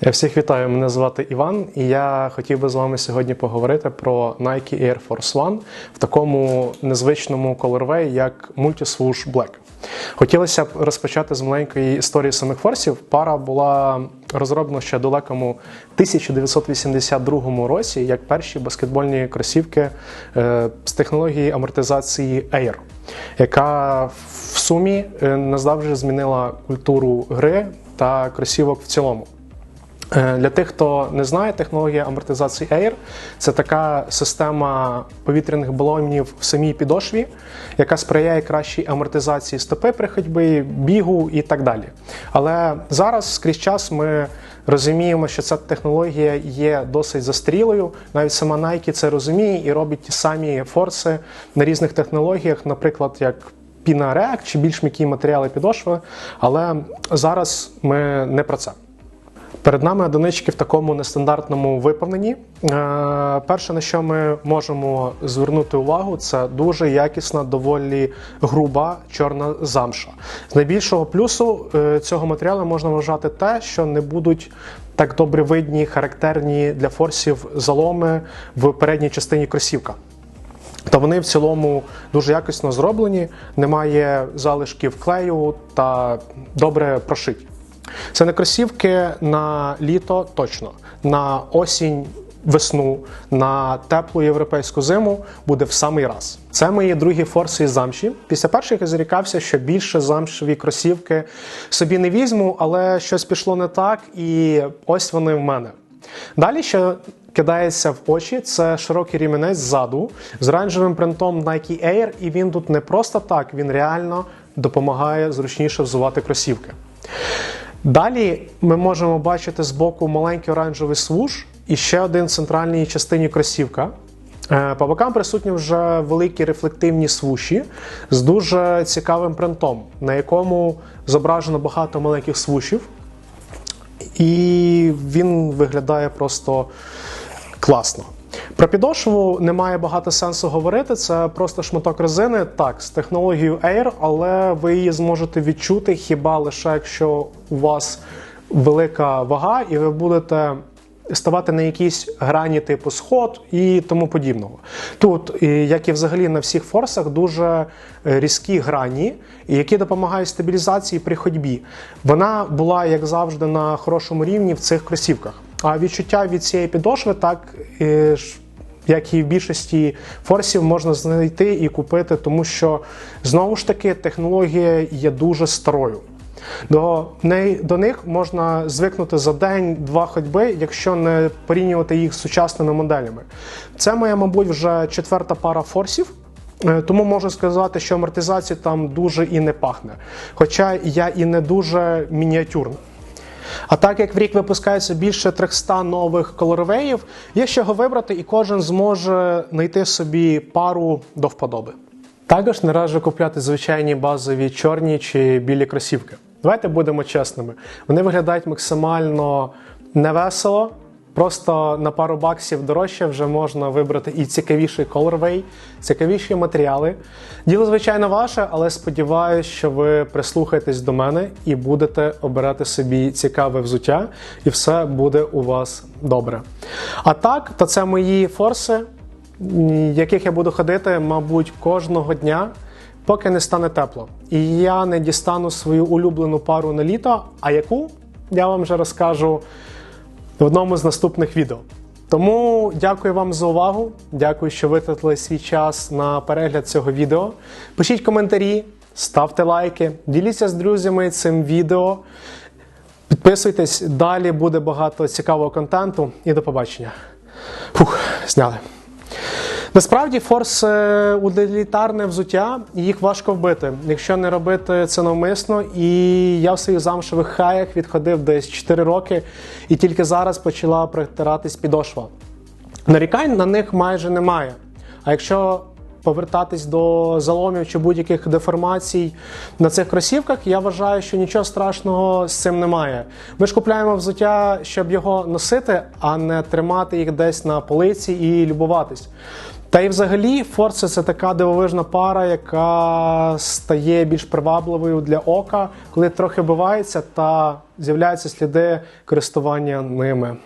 Я всіх вітаю. Мене звати Іван, і я хотів би з вами сьогодні поговорити про Nike Air Force One в такому незвичному колорвеї, як Multiswoosh Black. Хотілося б розпочати з маленької історії самих форсів. Пара була розроблена ще далекому 1982 році як перші баскетбольні кросівки е, з технології амортизації Air, яка в сумі е, назавжди змінила культуру гри та кросівок в цілому. Е, Для тих, хто не знає, технологія амортизації Air це така система повітряних балонів в самій підошві, яка сприяє кращій амортизації стопи при ходьбі, бігу і так далі. Але зараз скрізь час ми розуміємо, що ця технологія є досить застрілою. Навіть сама Nike це розуміє і робить ті самі форси на різних технологіях, наприклад, як Pina React чи більш м'які матеріали підошви. Але зараз ми не про це. Перед нами одинички в такому нестандартному виповненні. Е, Перше, на що ми можемо звернути увагу, це дуже якісна, доволі груба чорна замша. З найбільшого плюсу е, цього матеріалу можна вважати те, що не будуть так добре видні, характерні для форсів заломи в передній частині кросівка. Та вони в цілому дуже якісно зроблені, немає залишків клею та добре прошиті. Це не кросівки на літо точно, на осінь, весну, на теплу європейську зиму буде в самий раз. Це мої другі форси із замші. Після перших я зарікався, що більше замшеві кросівки собі не візьму, але щось пішло не так, і ось вони в мене. Далі, що кидається в очі, це широкий рівенець ззаду з оранжевим принтом Nike Air, і він тут не просто так, він реально допомагає зручніше взувати кросівки. Далі ми можемо бачити збоку маленький оранжевий свуш і ще один в центральній частині кросівка. Е, По бокам присутні вже великі рефлективні свуші з дуже цікавим принтом, на якому зображено багато маленьких свушів. І він виглядає просто класно. Про підошву немає багато сенсу говорити. Це просто шматок резини, так, з технологією Air, але ви її зможете відчути хіба лише якщо у вас велика вага, і ви будете ставати на якісь грані типу сход і тому подібного. Тут, як і взагалі на всіх форсах, дуже різкі грані, які допомагають стабілізації при ходьбі. Вона була, як завжди, на хорошому рівні в цих кросівках. А відчуття від цієї підошви так. е, Як і в більшості форсів можна знайти і купити, тому що знову ж таки технологія є дуже старою. До, неї, до них можна звикнути за день-два ходьби, якщо не порівнювати їх з сучасними моделями. Це моя, мабуть, вже четверта пара форсів. Е, Тому можу сказати, що амортизація там дуже і не пахне. Хоча я і не дуже мініатюрна. А так як в рік випускається більше 300 нових колоровеїв, є з чого вибрати, і кожен зможе знайти собі пару до вподоби. Також не раджу купляти звичайні базові чорні чи білі кросівки. Давайте будемо чесними. Вони виглядають максимально невесело. Просто на пару баксів дорожче вже можна вибрати і цікавіший colorway, цікавіші матеріали. Діло, звичайно, ваше, але сподіваюся, що ви прислухаєтесь до мене і будете обирати собі цікаве взуття, і все буде у вас добре. А так, то це мої форси, яких я буду ходити, мабуть, кожного дня. Поки не стане тепло. І я не дістану свою улюблену пару на літо, а яку я вам вже розкажу в одному з наступних відео. Тому дякую вам за увагу. Дякую, що витратили свій час на перегляд цього відео. Пишіть коментарі, ставте лайки, діліться з друзями цим відео. Підписуйтесь, далі буде багато цікавого контенту і до побачення. Фух, зняли. Насправді форс е, утилітарне взуття, їх важко вбити, якщо не робити це навмисно. І я в своїх замшевих хаях відходив десь 4 роки, і тільки зараз почала притиратись підошва. Нарікань на них майже немає. А якщо повертатись до заломів чи будь-яких деформацій на цих кросівках, я вважаю, що нічого страшного з цим немає. Ми ж купляємо взуття, щоб його носити, а не тримати їх десь на полиці і любуватись. Та й взагалі Форце це така дивовижна пара, яка стає більш привабливою для ока, коли трохи вбивається та з'являються сліди користування ними.